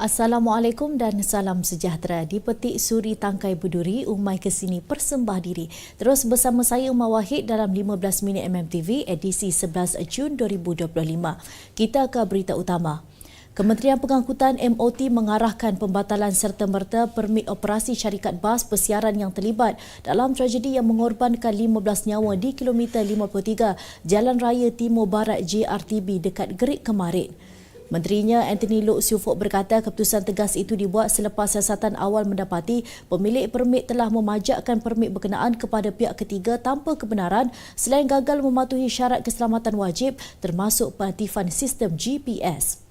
Assalamualaikum dan salam sejahtera. Di petik Suri Tangkai Buduri, Umai Kesini persembah diri. Terus bersama saya Umar Wahid dalam 15 minit MMTV edisi 11 Jun 2025. Kita ke berita utama. Kementerian Pengangkutan MOT mengarahkan pembatalan serta-merta permit operasi syarikat bas persiaran yang terlibat dalam tragedi yang mengorbankan 15 nyawa di kilometer 53 Jalan Raya Timur Barat JRTB dekat Gerik kemarin. Menterinya Anthony Lok Siufok berkata keputusan tegas itu dibuat selepas siasatan awal mendapati pemilik permit telah memajakkan permit berkenaan kepada pihak ketiga tanpa kebenaran selain gagal mematuhi syarat keselamatan wajib termasuk penertiban sistem GPS.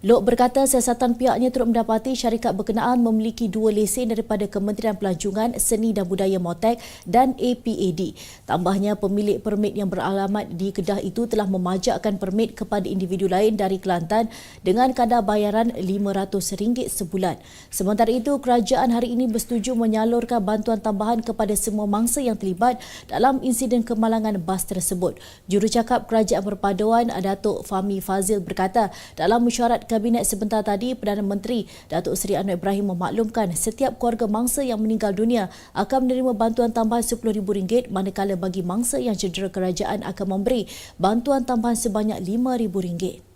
Lok berkata siasatan pihaknya turut mendapati syarikat berkenaan memiliki dua lesen daripada Kementerian Pelancongan Seni dan Budaya Motek dan APAD. Tambahnya pemilik permit yang beralamat di Kedah itu telah memajakkan permit kepada individu lain dari Kelantan dengan kadar bayaran RM500 sebulan. Sementara itu, kerajaan hari ini bersetuju menyalurkan bantuan tambahan kepada semua mangsa yang terlibat dalam insiden kemalangan bas tersebut. Jurucakap Kerajaan Perpaduan Datuk Fahmi Fazil berkata dalam mesyuarat Kabinet sebentar tadi, Perdana Menteri Datuk Seri Anwar Ibrahim memaklumkan setiap keluarga mangsa yang meninggal dunia akan menerima bantuan tambahan RM10,000 manakala bagi mangsa yang cedera kerajaan akan memberi bantuan tambahan sebanyak RM5,000.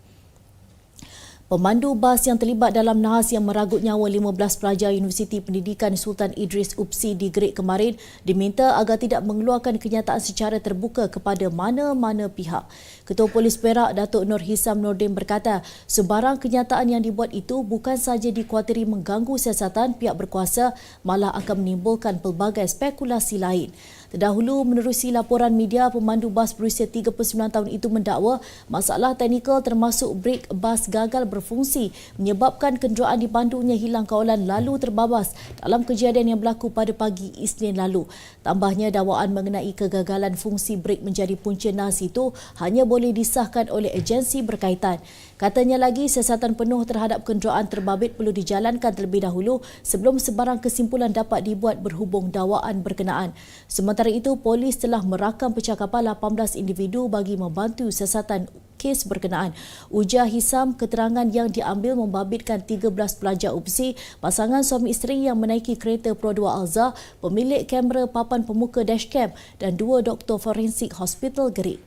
Pemandu bas yang terlibat dalam nahas yang meragut nyawa 15 pelajar Universiti Pendidikan Sultan Idris UPSI di Great kemarin diminta agar tidak mengeluarkan kenyataan secara terbuka kepada mana-mana pihak. Ketua Polis Perak Datuk Nur Hisam Nordin berkata, sebarang kenyataan yang dibuat itu bukan sahaja dikuatiri mengganggu siasatan pihak berkuasa, malah akan menimbulkan pelbagai spekulasi lain. Terdahulu menerusi laporan media, pemandu bas berusia 39 tahun itu mendakwa masalah teknikal termasuk brek bas gagal berfungsi menyebabkan kenderaan dipandunya hilang kawalan lalu terbabas dalam kejadian yang berlaku pada pagi Isnin lalu. Tambahnya dakwaan mengenai kegagalan fungsi brek menjadi punca nas itu hanya boleh disahkan oleh agensi berkaitan. Katanya lagi siasatan penuh terhadap kenderaan terbabit perlu dijalankan terlebih dahulu sebelum sebarang kesimpulan dapat dibuat berhubung dakwaan berkenaan. Sementara itu, polis telah merakam percakapan 18 individu bagi membantu siasatan kes berkenaan. Ujar Hisam, keterangan yang diambil membabitkan 13 pelajar UPSI, pasangan suami isteri yang menaiki kereta Pro 2 Alza, pemilik kamera papan pemuka dashcam dan dua doktor forensik Hospital Gerik.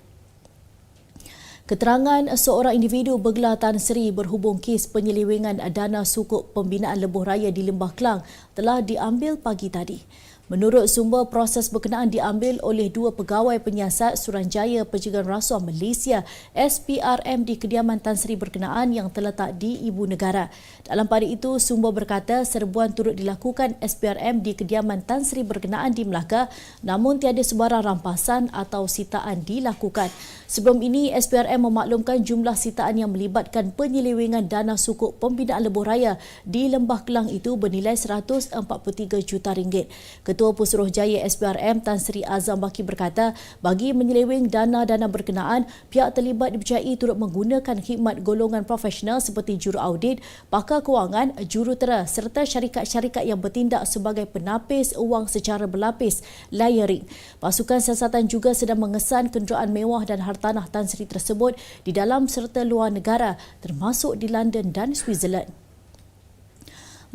Keterangan seorang individu bergelar Tan Sri berhubung kes penyelewengan dana sukuk pembinaan lebuh raya di Lembah Kelang telah diambil pagi tadi. Menurut sumber, proses berkenaan diambil oleh dua pegawai penyiasat Suranjaya Pencegahan Rasuah Malaysia SPRM di kediaman Tan Sri berkenaan yang terletak di Ibu Negara. Dalam pada itu, sumber berkata serbuan turut dilakukan SPRM di kediaman Tan Sri berkenaan di Melaka namun tiada sebarang rampasan atau sitaan dilakukan. Sebelum ini, SPRM memaklumkan jumlah sitaan yang melibatkan penyelewengan dana sukuk pembinaan lebuh raya di Lembah Kelang itu bernilai 143 juta ringgit. Ketua Pusuruhjaya SPRM Tan Sri Azam Baki berkata, bagi menyeleweng dana-dana berkenaan, pihak terlibat dipercayai turut menggunakan khidmat golongan profesional seperti juru audit, pakar kewangan, jurutera serta syarikat-syarikat yang bertindak sebagai penapis wang secara berlapis, layering. Pasukan siasatan juga sedang mengesan kenderaan mewah dan hartanah Tan Sri tersebut di dalam serta luar negara termasuk di London dan Switzerland.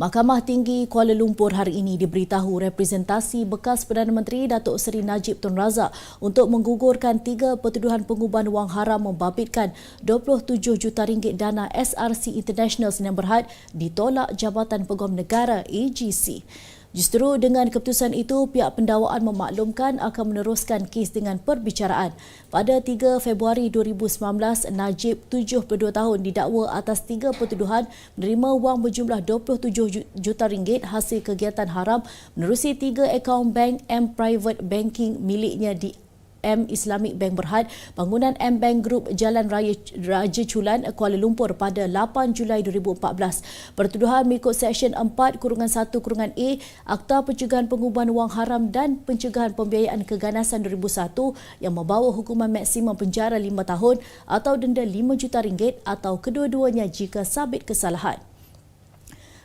Mahkamah Tinggi Kuala Lumpur hari ini diberitahu representasi bekas Perdana Menteri Datuk Seri Najib Tun Razak untuk menggugurkan tiga pertuduhan pengubahan wang haram membabitkan 27 juta ringgit dana SRC International Sdn Berhad ditolak Jabatan Peguam Negara AGC. Justru dengan keputusan itu, pihak pendakwaan memaklumkan akan meneruskan kes dengan perbicaraan. Pada 3 Februari 2019, Najib 72 tahun didakwa atas tiga pertuduhan menerima wang berjumlah 27 juta ringgit hasil kegiatan haram menerusi tiga akaun bank M Private Banking miliknya di M Islamic Bank Berhad, bangunan M Bank Group Jalan Raya Raja Chulan, Kuala Lumpur pada 8 Julai 2014. Pertuduhan mengikut Seksyen 4 kurungan 1 kurungan A Akta Pencegahan Pengubahan Wang Haram dan Pencegahan Pembiayaan Keganasan 2001 yang membawa hukuman maksimum penjara 5 tahun atau denda 5 juta ringgit atau kedua-duanya jika sabit kesalahan.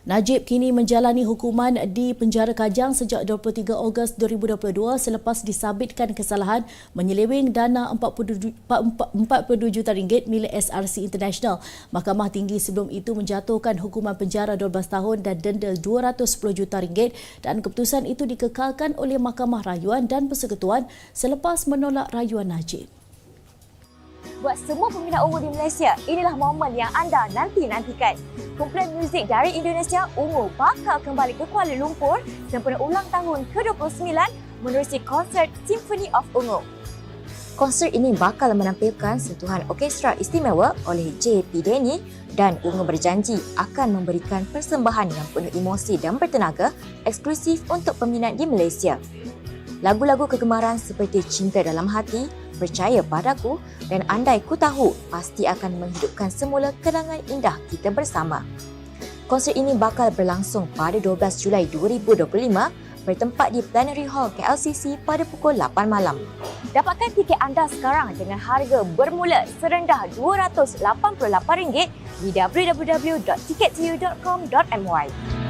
Najib kini menjalani hukuman di penjara Kajang sejak 23 Ogos 2022 selepas disabitkan kesalahan menyeleweng dana 42 juta ringgit milik SRC International. Mahkamah Tinggi sebelum itu menjatuhkan hukuman penjara 12 tahun dan denda 210 juta ringgit dan keputusan itu dikekalkan oleh Mahkamah Rayuan dan Persekutuan selepas menolak rayuan Najib. Buat semua peminat Ungu di Malaysia, inilah momen yang anda nanti-nantikan. Kumpulan muzik dari Indonesia, Ungu bakal kembali ke Kuala Lumpur sempena ulang tahun ke-29 menerusi konsert Symphony of Ungu. Konsert ini bakal menampilkan sentuhan orkestra istimewa oleh J.P. Denny dan Ungu berjanji akan memberikan persembahan yang penuh emosi dan bertenaga eksklusif untuk peminat di Malaysia. Lagu-lagu kegemaran seperti Cinta Dalam Hati, Percaya Padaku dan Andai Ku Tahu pasti akan menghidupkan semula kenangan indah kita bersama. Konsert ini bakal berlangsung pada 12 Julai 2025 bertempat di Plenary Hall KLCC pada pukul 8 malam. Dapatkan tiket anda sekarang dengan harga bermula serendah RM288 di www.tickettoyou.com.my.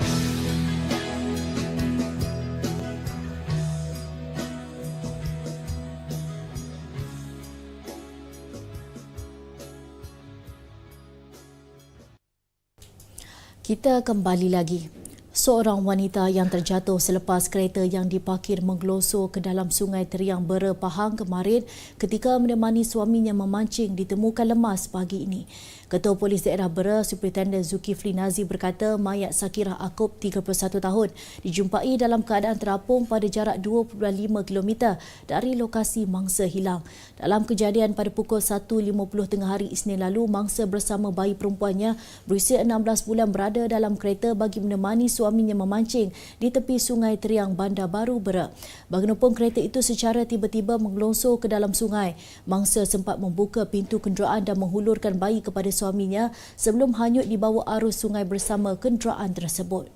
Kita kembali lagi. Seorang wanita yang terjatuh selepas kereta yang diparkir menggelosor ke dalam sungai Teriang Bera Pahang kemarin ketika menemani suaminya memancing ditemukan lemas pagi ini. Ketua Polis Daerah Bera, Superintendent Zulkifli Nazir berkata mayat Sakirah Akub 31 tahun dijumpai dalam keadaan terapung pada jarak 2.5 km dari lokasi mangsa hilang. Dalam kejadian pada pukul 1.50 tengah hari Isnin lalu, mangsa bersama bayi perempuannya berusia 16 bulan berada dalam kereta bagi menemani suaminya memancing di tepi sungai Teriang Bandar Baru Bera. Bagaimanapun kereta itu secara tiba-tiba menggelonsor ke dalam sungai. Mangsa sempat membuka pintu kenderaan dan menghulurkan bayi kepada suaminya sebelum hanyut di bawah arus sungai bersama kenderaan tersebut.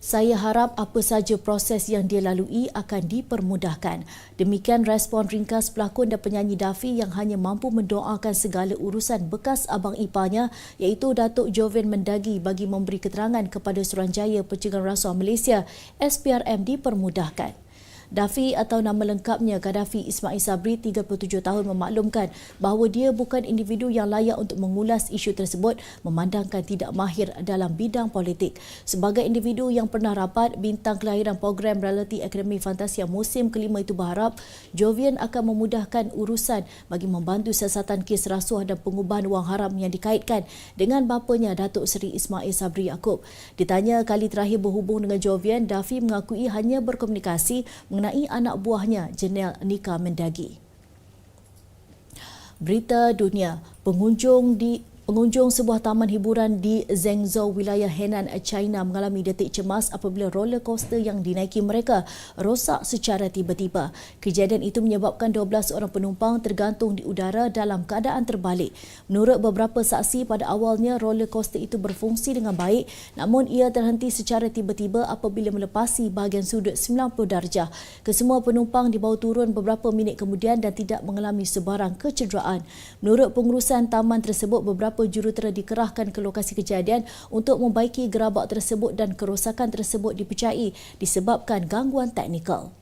Saya harap apa saja proses yang dia lalui akan dipermudahkan. Demikian respon ringkas pelakon dan penyanyi Dafi yang hanya mampu mendoakan segala urusan bekas abang iparnya iaitu Datuk Joven Mendagi bagi memberi keterangan kepada Suruhanjaya Pencegahan Rasuah Malaysia SPRM dipermudahkan. Dafi atau nama lengkapnya Gaddafi Ismail Sabri 37 tahun memaklumkan bahawa dia bukan individu yang layak untuk mengulas isu tersebut memandangkan tidak mahir dalam bidang politik. Sebagai individu yang pernah rapat, bintang kelahiran program reality Akademi Fantasia musim kelima itu berharap Jovian akan memudahkan urusan bagi membantu siasatan kes rasuah dan pengubahan wang haram yang dikaitkan dengan bapanya Datuk Seri Ismail Sabri Yaakob. Ditanya kali terakhir berhubung dengan Jovian, Dafi mengakui hanya berkomunikasi mengenai anak buahnya Jenel Nika Mendagi. Berita dunia, pengunjung di Pengunjung sebuah taman hiburan di Zhengzhou, wilayah Henan, China mengalami detik cemas apabila roller coaster yang dinaiki mereka rosak secara tiba-tiba. Kejadian itu menyebabkan 12 orang penumpang tergantung di udara dalam keadaan terbalik. Menurut beberapa saksi, pada awalnya roller coaster itu berfungsi dengan baik namun ia terhenti secara tiba-tiba apabila melepasi bahagian sudut 90 darjah. Kesemua penumpang dibawa turun beberapa minit kemudian dan tidak mengalami sebarang kecederaan. Menurut pengurusan taman tersebut, beberapa jurutera dikerahkan ke lokasi kejadian untuk membaiki gerabak tersebut dan kerosakan tersebut dipercayai disebabkan gangguan teknikal.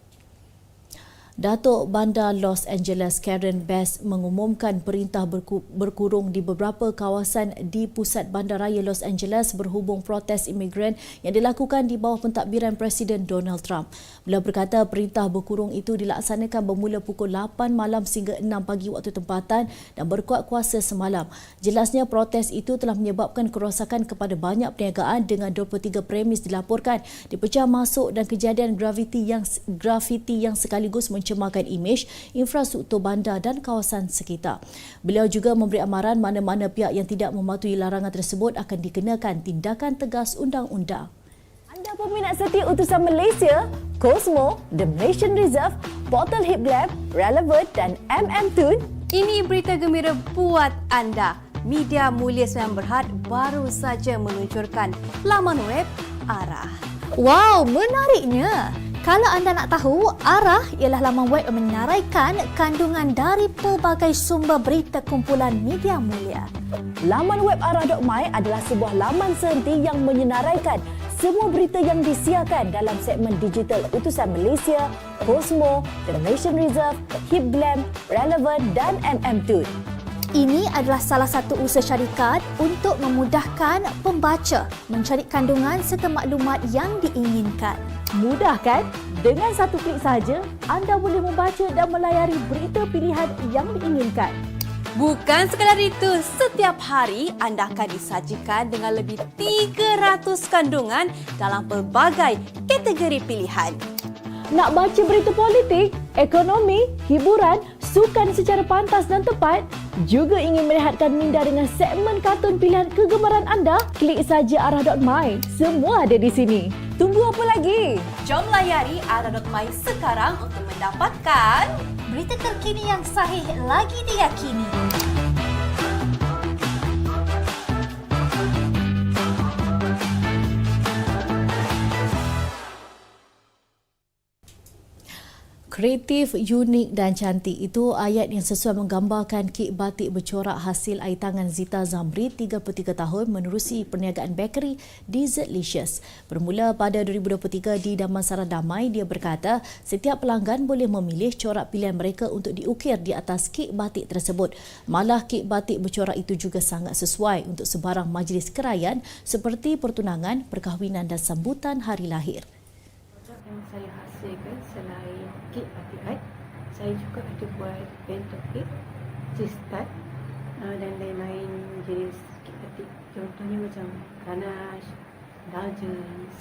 Datuk Bandar Los Angeles Karen Bass mengumumkan perintah berkurung di beberapa kawasan di pusat bandaraya Los Angeles berhubung protes imigran yang dilakukan di bawah pentadbiran Presiden Donald Trump. Beliau berkata perintah berkurung itu dilaksanakan bermula pukul 8 malam sehingga 6 pagi waktu tempatan dan berkuat kuasa semalam. Jelasnya protes itu telah menyebabkan kerosakan kepada banyak perniagaan dengan 23 premis dilaporkan dipecah masuk dan kejadian graviti yang grafiti yang sekaligus mencapai mencemarkan imej infrastruktur bandar dan kawasan sekitar. Beliau juga memberi amaran mana-mana pihak yang tidak mematuhi larangan tersebut akan dikenakan tindakan tegas undang-undang. Anda peminat setia utusan Malaysia, Cosmo, The Malaysian Reserve, Bottle Hip Lab, Relevant dan MM Tune? Ini berita gembira buat anda. Media Mulia Sembilan Berhad baru saja meluncurkan laman web Arah. Wow, menariknya! Kalau anda nak tahu, ARAH ialah laman web yang menyenaraikan kandungan dari pelbagai sumber berita kumpulan media mulia. Laman web arah.my adalah sebuah laman sehenti yang menyenaraikan semua berita yang disiarkan dalam segmen digital Utusan Malaysia, Cosmo, The Nation Reserve, Hip Glam, Relevant dan MM Tune. Ini adalah salah satu usaha syarikat untuk memudahkan pembaca mencari kandungan serta maklumat yang diinginkan. Mudah kan? Dengan satu klik sahaja, anda boleh membaca dan melayari berita pilihan yang diinginkan. Bukan sekadar itu, setiap hari anda akan disajikan dengan lebih 300 kandungan dalam pelbagai kategori pilihan. Nak baca berita politik, ekonomi, hiburan, sukan secara pantas dan tepat? Juga ingin merehatkan minda dengan segmen kartun pilihan kegemaran anda? Klik saja arah.my. Semua ada di sini. Tunggu apa lagi? Jom layari ara.my sekarang untuk mendapatkan Berita terkini yang sahih lagi diyakini. Kreatif, unik dan cantik itu ayat yang sesuai menggambarkan kek batik bercorak hasil air tangan Zita Zamri 33 tahun menerusi perniagaan bakery Dessertlicious. Bermula pada 2023 di Damansara Damai, dia berkata setiap pelanggan boleh memilih corak pilihan mereka untuk diukir di atas kek batik tersebut. Malah kek batik bercorak itu juga sangat sesuai untuk sebarang majlis kerajaan seperti pertunangan, perkahwinan dan sambutan hari lahir. Yang saya hasilkan selain kek batik art, saya juga ada buat bento kek, cheese tart uh, dan lain-lain jenis kek batik. Contohnya macam ganache, indulgence,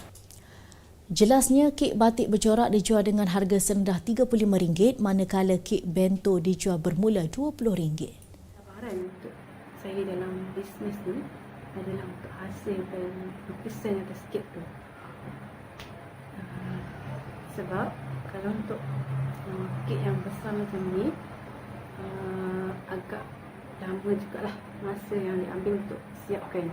Jelasnya, kek batik bercorak dijual dengan harga serendah RM35 manakala kek bento dijual bermula RM20. cabaran untuk saya dalam bisnes ni adalah untuk hasilkan lukisan atas kek tu. Uh, sebab kalau untuk uh, kek yang besar macam ni uh, agak lama jugalah masa yang diambil untuk siapkan.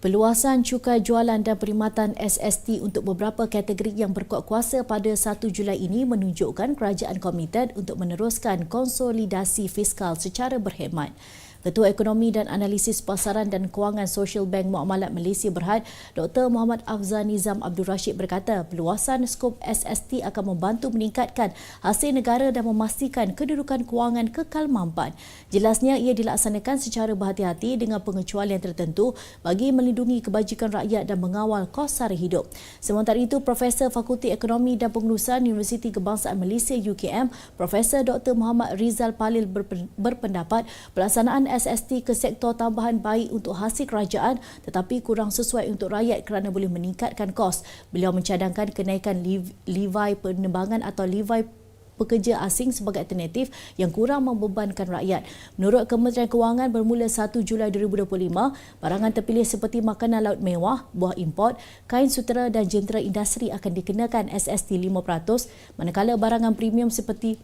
Peluasan cukai jualan dan perkhidmatan SST untuk beberapa kategori yang berkuat kuasa pada 1 Julai ini menunjukkan kerajaan komited untuk meneruskan konsolidasi fiskal secara berkhidmat. Ketua Ekonomi dan Analisis Pasaran dan Kewangan Social Bank Muamalat Malaysia Berhad, Dr. Muhammad Afzal Nizam Abdul Rashid berkata, peluasan skop SST akan membantu meningkatkan hasil negara dan memastikan kedudukan kewangan kekal mampan. Jelasnya ia dilaksanakan secara berhati-hati dengan pengecualian tertentu bagi melindungi kebajikan rakyat dan mengawal kos sara hidup. Sementara itu, Profesor Fakulti Ekonomi dan Pengurusan Universiti Kebangsaan Malaysia UKM, Profesor Dr. Muhammad Rizal Palil berpen- berpendapat pelaksanaan SST ke sektor tambahan baik untuk hasil kerajaan tetapi kurang sesuai untuk rakyat kerana boleh meningkatkan kos. Beliau mencadangkan kenaikan lev- levi penerbangan atau levi pekerja asing sebagai alternatif yang kurang membebankan rakyat. Menurut Kementerian Kewangan bermula 1 Julai 2025, barangan terpilih seperti makanan laut mewah, buah import, kain sutera dan jentera industri akan dikenakan SST 5%, manakala barangan premium seperti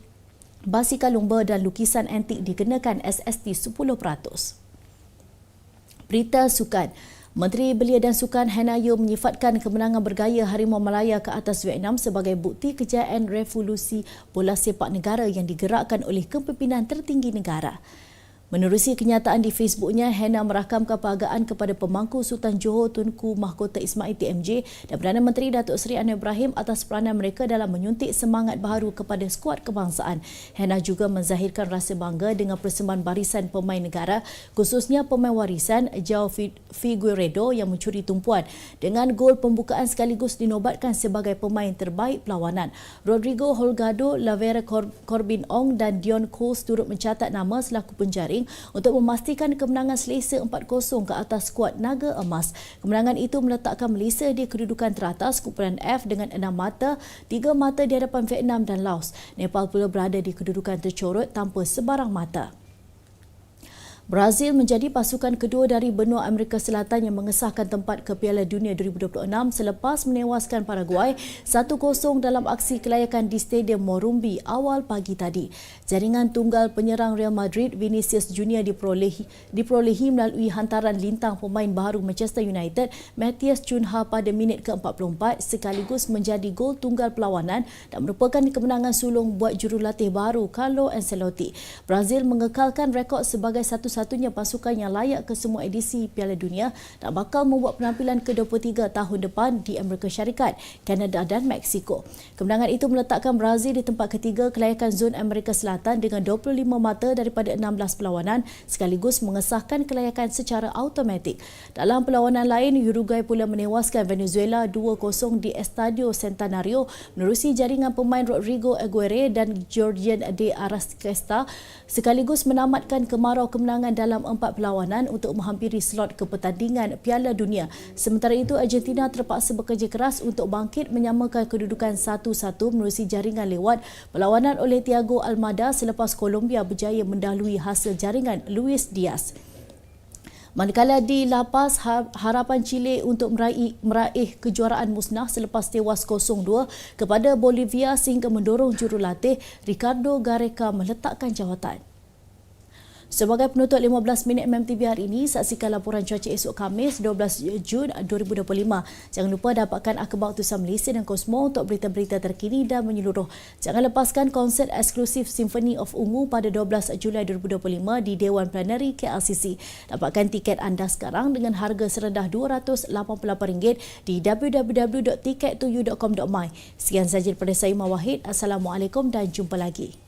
basikal lumba dan lukisan antik dikenakan SST 10%. Berita sukan. Menteri Belia dan Sukan Hannah Yeoh menyifatkan kemenangan bergaya Harimau Malaya ke atas Vietnam sebagai bukti kejayaan revolusi bola sepak negara yang digerakkan oleh kepimpinan tertinggi negara. Menerusi kenyataan di Facebooknya, Hannah merakamkan penghargaan kepada pemangku Sultan Johor Tunku Mahkota Ismail TMJ dan Perdana Menteri Datuk Seri Anwar Ibrahim atas peranan mereka dalam menyuntik semangat baharu kepada skuad kebangsaan. Hannah juga menzahirkan rasa bangga dengan persembahan barisan pemain negara, khususnya pemain warisan Jao Figueredo yang mencuri tumpuan dengan gol pembukaan sekaligus dinobatkan sebagai pemain terbaik perlawanan. Rodrigo Holgado, Lavera Corbin Ong dan Dion Coles turut mencatat nama selaku penjaring untuk memastikan kemenangan selesa 4-0 ke atas skuad Naga Emas. Kemenangan itu meletakkan Malaysia di kedudukan teratas kumpulan F dengan 6 mata, 3 mata di hadapan Vietnam dan Laos. Nepal pula berada di kedudukan tercorot tanpa sebarang mata. Brazil menjadi pasukan kedua dari benua Amerika Selatan yang mengesahkan tempat ke Piala Dunia 2026 selepas menewaskan Paraguay 1-0 dalam aksi kelayakan di Stadium Morumbi awal pagi tadi. Jaringan tunggal penyerang Real Madrid Vinicius Junior diperolehi, diperolehi melalui hantaran lintang pemain baru Manchester United Matthias Cunha pada minit ke-44 sekaligus menjadi gol tunggal perlawanan dan merupakan kemenangan sulung buat jurulatih baru Carlo Ancelotti. Brazil mengekalkan rekod sebagai satu-satunya pasukan yang layak ke semua edisi Piala Dunia dan bakal membuat penampilan ke-23 tahun depan di Amerika Syarikat, Kanada dan Mexico. Kemenangan itu meletakkan Brazil di tempat ketiga kelayakan zon Amerika Selatan dengan 25 mata daripada 16 perlawanan sekaligus mengesahkan kelayakan secara automatik. Dalam perlawanan lain, Uruguay pula menewaskan Venezuela 2-0 di Estadio Centenario menerusi jaringan pemain Rodrigo Aguirre dan Georgian de Arrascaeta sekaligus menamatkan kemarau kemenangan dalam empat perlawanan untuk menghampiri slot ke pertandingan Piala Dunia. Sementara itu, Argentina terpaksa bekerja keras untuk bangkit menyamakan kedudukan 1-1 menerusi jaringan lewat perlawanan oleh Thiago Almada selepas Colombia berjaya mendahului hasil jaringan Luis Diaz. Manakala di La Paz, harapan Chile untuk meraih, meraih kejuaraan musnah selepas tewas 0-2 kepada Bolivia sehingga mendorong jurulatih Ricardo Gareca meletakkan jawatan. Sebagai penutup 15 minit MMTV hari ini, saksikan laporan cuaca esok Khamis 12 Jun 2025. Jangan lupa dapatkan akhbar Tusan Malaysia dan Kosmo untuk berita-berita terkini dan menyeluruh. Jangan lepaskan konsert eksklusif Symphony of Ungu pada 12 Julai 2025 di Dewan Plenary KLCC. Dapatkan tiket anda sekarang dengan harga serendah RM288 di www.ticket2u.com.my. Sekian sahaja daripada saya Mawahid. Assalamualaikum dan jumpa lagi.